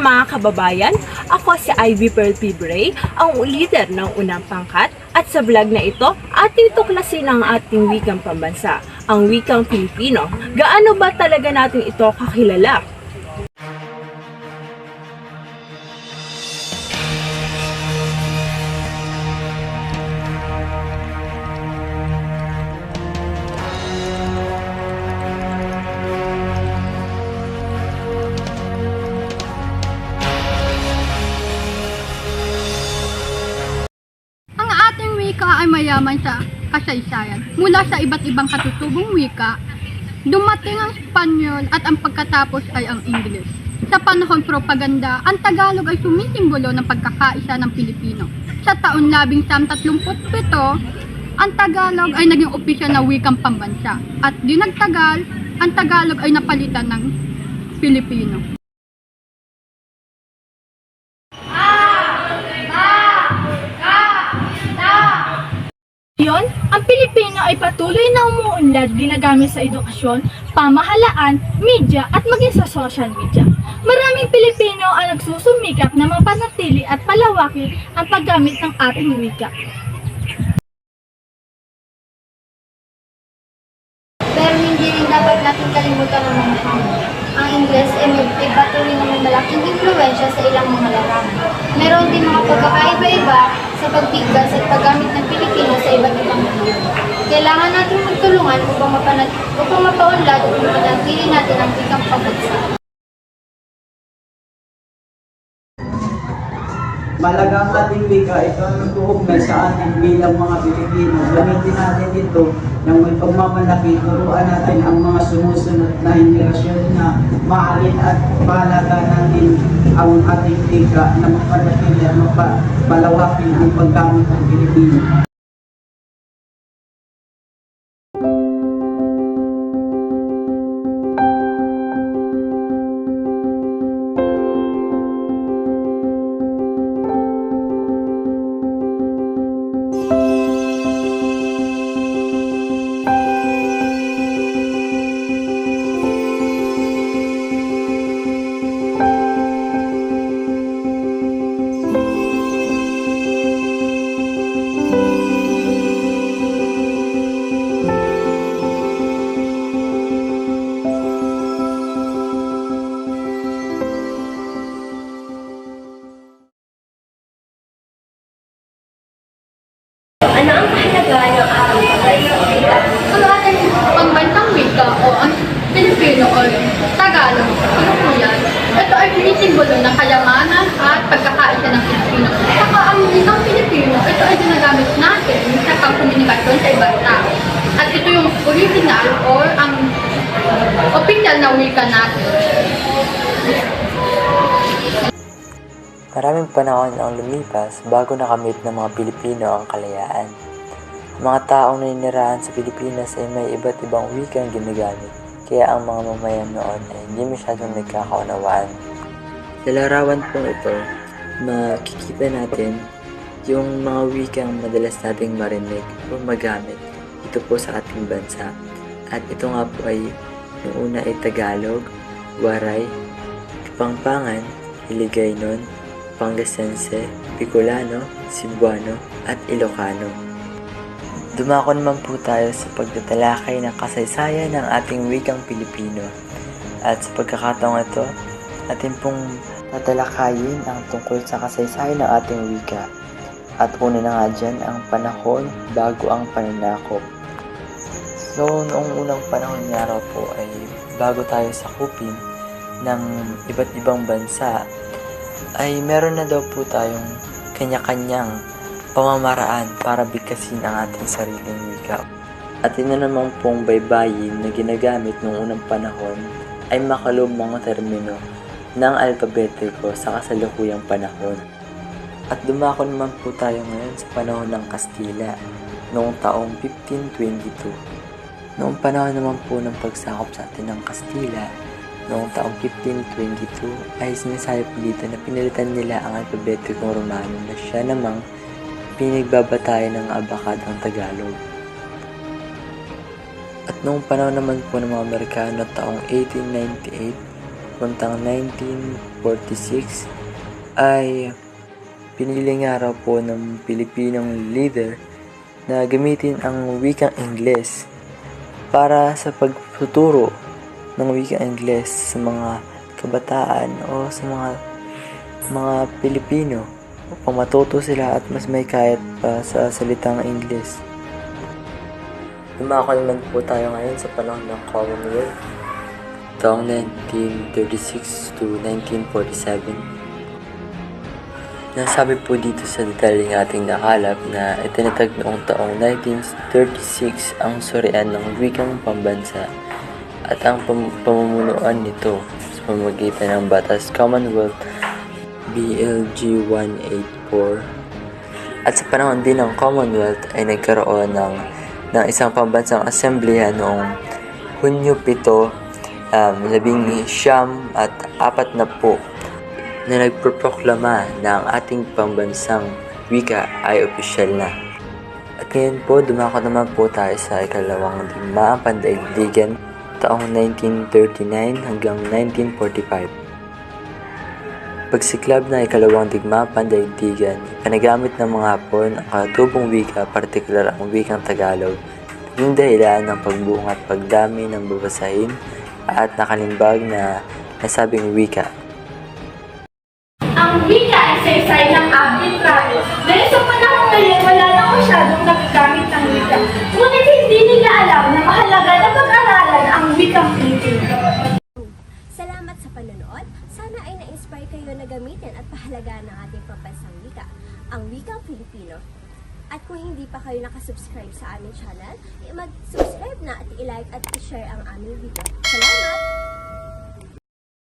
mga kababayan, ako si Ivy Pearl Pibre, ang leader ng unang pangkat at sa vlog na ito, ating tuklasin ang ating wikang pambansa, ang wikang Pilipino. Gaano ba talaga natin ito kakilala? Mayaman sa kasaysayan. Mula sa iba't ibang katutubong wika, dumating ang Espanyol at ang pagkatapos ay ang Ingles. Sa panahon propaganda, ang Tagalog ay sumisimbolo ng pagkakaisa ng Pilipino. Sa taon labing sam 37, ang Tagalog ay naging opisyal na wikang pambansa. At di nagtagal, ang Tagalog ay napalitan ng Pilipino. Ngayon, ang Pilipino ay patuloy na umuunlad ginagamit sa edukasyon, pamahalaan, media at maging sa social media. Maraming Pilipino ang nagsusumikap na mapanatili at palawakin ang paggamit ng ating wika. Pero hindi rin dapat natin kalimutan ang mga. Ang Ingles ay may may malaking impluensya sa ilang mga larangan. Meron din mga pagkakaiba-iba sa pagbigkas at paggamit ng Pilipino sa iba't ibang mundo. Kailangan natin magtulungan upang, mapanat upang mapaunlad at mapanatili natin ang wikang pambansa. Malaga ang ating wika, ito ang nag-uugnay sa atin bilang mga Pilipino. Gamitin natin ito ng may pagmamalaki, turuan natin ang mga sumusunod na henerasyon na mahalin at pahalaga natin ang ating wika na mapanatili at mapalawakin ang paggamit ng Pilipino. Pagkaisa? Ang pambansang wika o ang Pilipino o Tagalog, ano po yan? Ito ay sinisimbolo ng kayamanan at pagkakaisa ng Pilipino. Saka ang wikang Pilipino, ito ay ginagamit natin sa pangkomunikasyon sa ibang tao. At ito yung original or ang official na wika natin. Maraming panahon ang lumipas bago nakamit ng mga Pilipino ang kalayaan. Mga taong naninirahan sa Pilipinas ay may iba't ibang wikang ginagamit, kaya ang mga mamayan noon ay hindi masyadong nagkakaunawaan. Sa larawan pong ito, makikita natin yung mga wikang madalas nating marinig o magamit ito po sa ating bansa. At ito nga po ay yung una ay Tagalog, Waray, Kapampangan, Hiligaynon, Pangasense, Bicolano, Cebuano, at Ilocano. Dumako naman po tayo sa pagtatalakay ng kasaysayan ng ating wikang Pilipino. At sa pagkakataong ito, atin pong tatalakayin ang tungkol sa kasaysayan ng ating wika. At una na nga dyan ang panahon bago ang pananakop. So, noong unang panahon nga raw po ay bago tayo sakupin ng iba't ibang bansa ay meron na daw po tayong kanya-kanyang pamamaraan para bigkasin ang ating sariling wika. At ina naman pong baybayin na ginagamit noong unang panahon ay makalumang termino ng alpabetiko sa kasalukuyang panahon. At dumako naman po tayo ngayon sa panahon ng Kastila noong taong 1522. Noong panahon naman po ng pagsakop sa atin ng Kastila, noong taong 1522 ay sinasabi po dito na pinalitan nila ang alpabetikong Romano na siya namang pinagbabatayan ng abakadang Tagalog. At noong panahon naman po ng mga Amerikano taong 1898 papuntang 1946 ay pinili nga raw po ng Pilipinong leader na gamitin ang wikang Ingles para sa pagtuturo ng wikang Ingles sa mga kabataan o sa mga mga Pilipino upang matuto sila at mas may kayat pa sa salitang Ingles. Dumako naman po tayo ngayon sa panahon ng Commonwealth taong 1936 to 1947. Nasabi po dito sa detalyeng ating nakalap na itinatag noong taong 1936 ang surian ng wikang pambansa at ang pam- pamumunuan nito sa pamamagitan ng Batas Commonwealth BLG 184 at sa panahon din ng Commonwealth ay nagkaroon ng, ng isang pambansang asembleya noong Hunyo 7, um, labing siyam at apat na po na nagproproklama na ang ating pambansang wika ay opisyal na. At ngayon po, dumako naman po tayo sa ikalawang digmaang pandaigdigan taong 1939 hanggang 1945. Pagsiklab ng ikalawang digmaang pandaigdigan, panagamit ng mga Hapon ang katubong wika, partikular ang wikang Tagalog, yung dahilan ng pagbunga at pagdami ng babasahin at nakalimbag na nasabing wika. At pahalagaan ang ating pambansang wika, ang wikang Filipino. At kung hindi pa kayo nakasubscribe sa aming channel, mag-subscribe na at i-like at i-share ang aming video. Salamat!